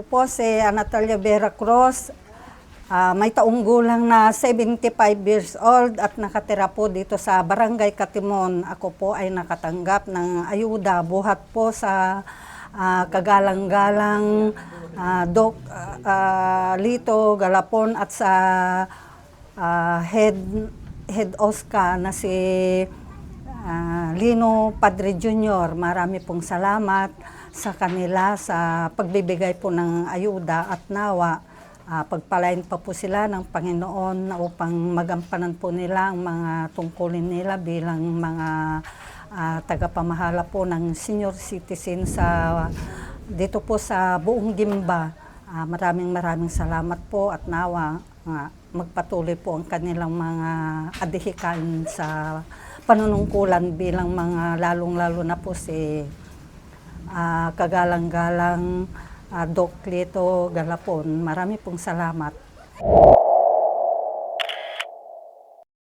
Ako po si Anatolia Vera Cruz. Ah, may taong gulang na 75 years old at nakatira po dito sa Barangay Katimon. Ako po ay nakatanggap ng ayuda buhat po sa ah, kagalang-galang ah, Doc ah, ah, Lito Galapon at sa ah, head head Oscar na si Lino Padre Junior, marami pong salamat sa kanila sa pagbibigay po ng ayuda at nawa. Ah, pagpalain pa po sila ng Panginoon upang magampanan po nila ang mga tungkulin nila bilang mga ah, tagapamahala po ng senior citizen sa dito po sa buong Gimba. Ah, maraming maraming salamat po at nawa nga magpatuloy po ang kanilang mga adhikain sa panunungkulan bilang mga lalong-lalo na po si ah, kagalang-galang ah, Doc Lito Galapon. Marami pong salamat.